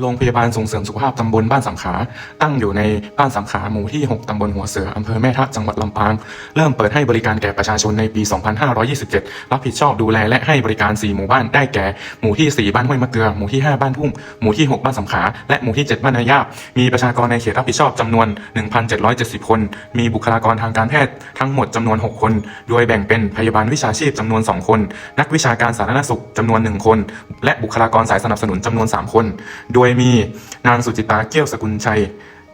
โรงพยาบาลส่งเสริมสุขภาพตำบลบ้านสามขา ตั้งอยู่ในบ้านสามขาหมู่ที่ 6 ตำบลหัวเสือ อำเภอแม่ทะจังหวัดลำปาง เริ่มเปิดให้บริการแก่ประชาชนในปี 2527 รับผิดชอบดูแลและให้บริการ 4 หมู่บ้านได้แก่ หมู่ที่ 4 บ้านห้วยมะเกลือ หมู่ที่ 5 บ้านทุ่ง หมู่ที่ 6 บ้านสามขา และหมู่ที่ 7 บ้านนายาบ มีประชากรในเขตรับผิดชอบจำนวน 1,770 คน มีบุคลากรทางการแพทย์ทั้งหมดจำนวน 6 คน โดยแบ่งเป็นพยาบาลวิชาชีพจำนวน 2 คน นักวิชาการสาธารณสุขจำนวน 1 คน และบุคลากรสายสนับสนุนจำนวน 3 คน โดยมีนางสุจิตาเกี้ยวสกุลชัย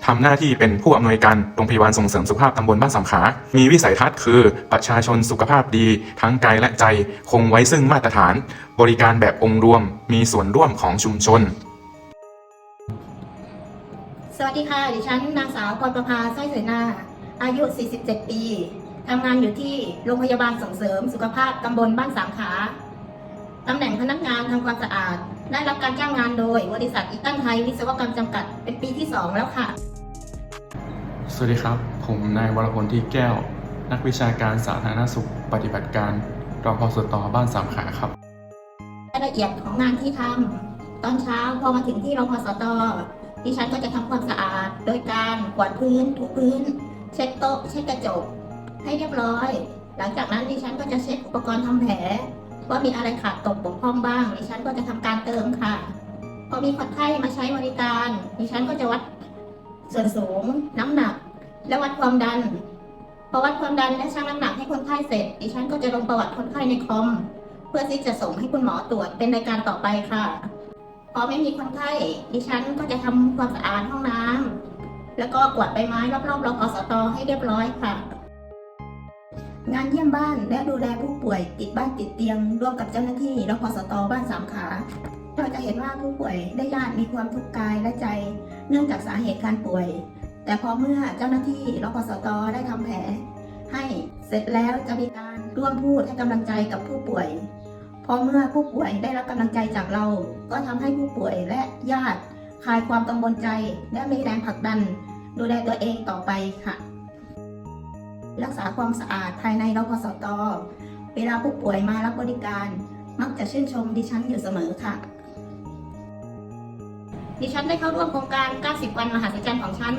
ทำหน้าที่เป็นผู้อำนวยการโรงพยาบาลส่งเสริมสุขภาพตำบลบ้านสามขา มีวิสัยทัศน์คือประชาชนสุขภาพดี ทั้งกายและใจคงไว้ซึ่งมาตรฐาน บริการแบบองค์รวม มีส่วนร่วมของชุมชน สวัสดีค่ะ ดิฉันนางสาวพรประภาสร้อยเสนา อายุ 47 ปีทำงานอยู่ที่โรงพยาบาลส่งเสริมสุขภาพตำบลบ้านสามขาตำแหน่งพนักงานทำความสะอาด ได้รับการจ้างงานโดย บริษัทอีตันไทยวิศวกรรมจำกัด เป็นปีที่ 2 แล้วค่ะ สวัสดีครับ ผมนายวรพลที่แก้ว นักวิชาการสาธารณสุข ปฏิบัติการรพสตบ้านสามขาครับรายละเอียดของงานที่ทำตอนเช้าพอมาถึงที่รพสตดิฉันก็จะทำความสะอาด โดยการกวาดพื้นถูพื้น เช็ดโต๊ะเช็ดกระจก ให้เรียบร้อย หลังจากนั้นดิฉันก็จะเช็คอุปกรณ์ทำแผล ว่ามีอะไรขาดตกบกพร่องบ้างดิฉันก็จะทำการเติมค่ะ พอมีคนไข้มาใช้บริการดิฉันก็จะวัดส่วนสูง น้ำหนัก และวัดความดันพอวัดความดันและชั่งน้ำหนักให้คนไข้เสร็จ ดิฉันก็จะลงประวัติคนไข้ในคอม เพื่อที่จะส่งให้คุณหมอตรวจเป็นรายการต่อไปค่ะ พอไม่มีคนไข้ดิฉันก็จะทำความสะอาดห้องน้ำแล้วก็กวาดใบไม้รอบๆรพสตอให้เรียบร้อยค่ะ งานเยี่ยมบ้านและดูแลผู้ป่วยติดบ้านติดเตียง ร่วมกับเจ้าหน้าที่รพสตบ้านสามขา เราจะเห็นว่าผู้ป่วยได้ญาติมีความทุกข์กายและใจ เนื่องจากสาเหตุการป่วย แต่พอเมื่อเจ้าหน้าที่รพสตได้ทำแผล ให้เสร็จแล้วจะมีการร่วมพูดให้กำลังใจกับผู้ป่วยพอเมื่อผู้ป่วยได้รับกำลังใจจากเรา ก็ทำให้ผู้ป่วยและญาติคลายความกังวลใจและมีแรงผลักดัน ดูแลตัวเองต่อไปค่ะ รักษาความสะอาดภายในรพสต เวลาผู้ป่วยมารับบริการ มักจะชื่นชมดิฉันอยู่เสมอค่ะ ดิฉันได้เข้าร่วมโครงการ 90 วันมหัศจรรย์ของฉัน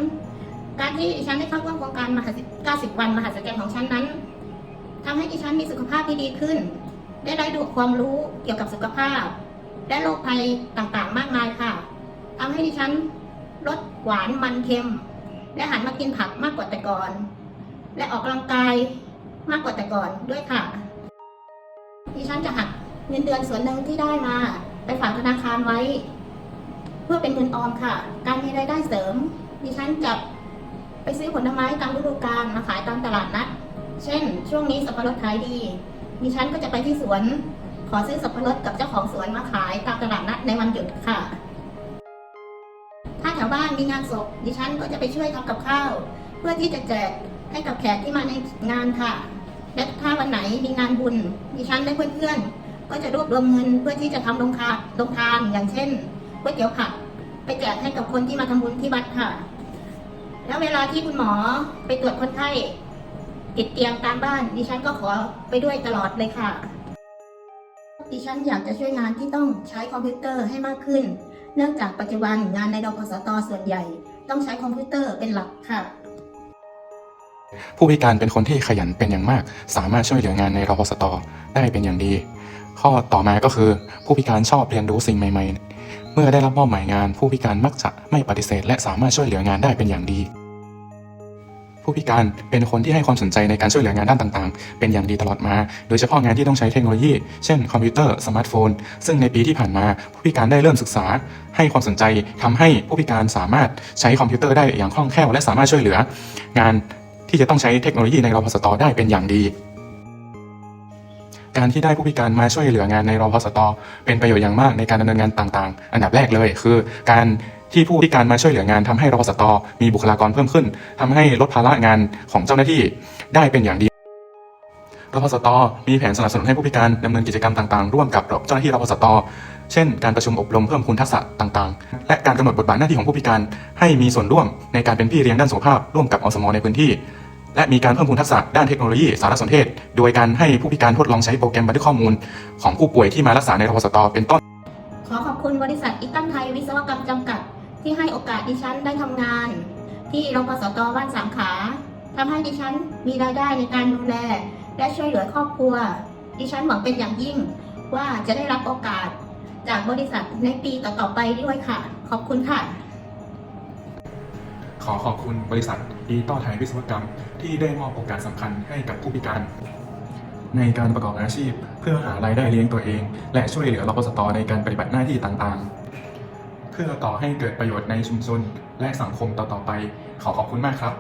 การที่ดิฉันได้เข้าร่วมโครงการมหัศ90 วันมหัศจรรย์ของฉันนั้นทำให้ดิฉันมีสุขภาพที่ดีขึ้น ได้ได้ดูความรู้เกี่ยวกับสุขภาพ และโรคภัยต่างๆ มากมายค่ะทำให้ดิฉันลดหวานมันเค็ม และหันมากินผักมากกว่าแต่ก่อน และออกกำลังกายมากกว่าแต่ก่อนด้วยค่ะ ดิฉันจะหักเงินเดือนส่วนหนึ่งที่ได้มา ไปฝากธนาคารไว้ เพื่อเป็นเงินออมค่ะ การมีรายได้เสริม ดิฉันจะไปซื้อผลไม้ตามฤดูกาลมาขายตามตลาดนัด เช่น ช่วงนี้สับปะรดขายดี ดิฉันก็จะไปที่สวน ขอซื้อสับปะรดกับเจ้าของสวนมาขายตามตลาดนัดในวันหยุดค่ะ ถ้าแถวบ้านมีงานศพดิฉันก็จะไปช่วยทำกับข้าว เพื่อที่จะแจก ให้กับแขกที่มาในงานค่ะ และถ้าวันไหนมีงานบุญดิฉันและเพื่อนๆ ก็จะรวบรวมเงินเพื่อที่จะทำโรงทานโรงทานอย่างเช่นก๋วยเตี๋ยวผักไปแจกให้กับคนที่มาทำบุญที่วัดค่ะ แล้วเวลาที่คุณหมอไปตรวจคนไข้ติดเตียงตามบ้าน ดิฉันก็ขอไปด้วยตลอดเลยค่ะ ดิฉันอยากจะช่วยงานที่ต้องใช้คอมพิวเตอร์ให้มากขึ้น เนื่องจากปัจจุบันงานในรพสตส่วนใหญ่ ต้องใช้คอมพิวเตอร์เป็นหลักค่ะ ผู้พิการเป็นคนที่ขยันเป็นอย่างมาก สามารถช่วยเหลืองานในรพสตได้เป็นอย่างดี ข้อต่อมาก็คือ ผู้พิการชอบเรียนรู้สิ่งใหม่ๆ เมื่อได้รับมอบหมายงาน ผู้พิการมักจะไม่ปฏิเสธ และสามารถช่วยเหลืองานได้เป็นอย่างดี ผู้พิการเป็นคนที่ให้ความสนใจในการช่วยเหลืองานด้านต่างๆ เป็นอย่างดีตลอดมา โดยเฉพาะงานที่ต้องใช้เทคโนโลยี เช่น คอมพิวเตอร์สมาร์ทโฟน ซึ่งในปีที่ผ่านมาผู้พิการได้เริ่มศึกษา ให้ความสนใจทำให้ผู้พิการสามารถใช้คอมพิวเตอร์ได้อย่างคล่องแคล่วและสามารถช่วยเหลืองาน ที่จะต้องใช้เทคโนโลยีในรพสตได้เป็นอย่างดี การที่ได้ผู้พิการมาช่วยเหลืองานในรพสตเป็นประโยชน์อย่างมากในการดำเนินงานต่างๆ อันดับแรกเลยคือ การที่ผู้พิการมาช่วยเหลืองานทำให้รพสตมีบุคลากรเพิ่มขึ้นทำให้ลดภาระงานของเจ้าหน้าที่ได้เป็นอย่างดีรพสตมีแผนสนับสนุนให้ผู้พิการดำเนินกิจกรรมต่างๆ ร่วมกับเจ้าหน้าที่รพสตเช่น การประชุมอบรมเพิ่มคุณทักษะต่างๆ และการกำหนดบทบาทหน้าที่ของผู้พิการ ให้มีส่วนร่วมในการเป็นพี่เลี้ยงด้านสุขภาพร่วมกับอสมในพื้นที่ และมีการเพิ่มพูนทักษะด้านเทคโนโลยีสารสนเทศ โดยการให้ผู้พิการทดลองใช้โปรแกรมบันทึกข้อมูล ของผู้ป่วยที่มารักษาในรพสตเป็นต้น ขอขอบคุณบริษัทอีตันไทยวิศวกรรมจำกัด ที่ให้โอกาสดิฉันได้ทำงาน ที่รพสตบ้านสามขาทำให้ดิฉันมีรายได้ในการดูแล และช่วยเหลือครอบครัว ดิฉันหวังเป็นอย่างยิ่งว่าจะได้รับโอกาส จากบริษัทในปีต่อๆไปด้วยค่ะ ขอบคุณค่ะ ขอขอบคุณบริษัท อีต้อไทยวิศวกรรม ที่ได้มอบโอกาสสำคัญให้กับผู้พิการ ในการประกอบอาชีพ เพื่อหารายได้เลี้ยงตัวเอง และช่วยเหลือรพสตในการปฏิบัติหน้าที่ต่างๆ เพื่อต่อให้เกิดประโยชน์ในชุมชนและสังคมต่อๆไป ขอขอบคุณมากครับ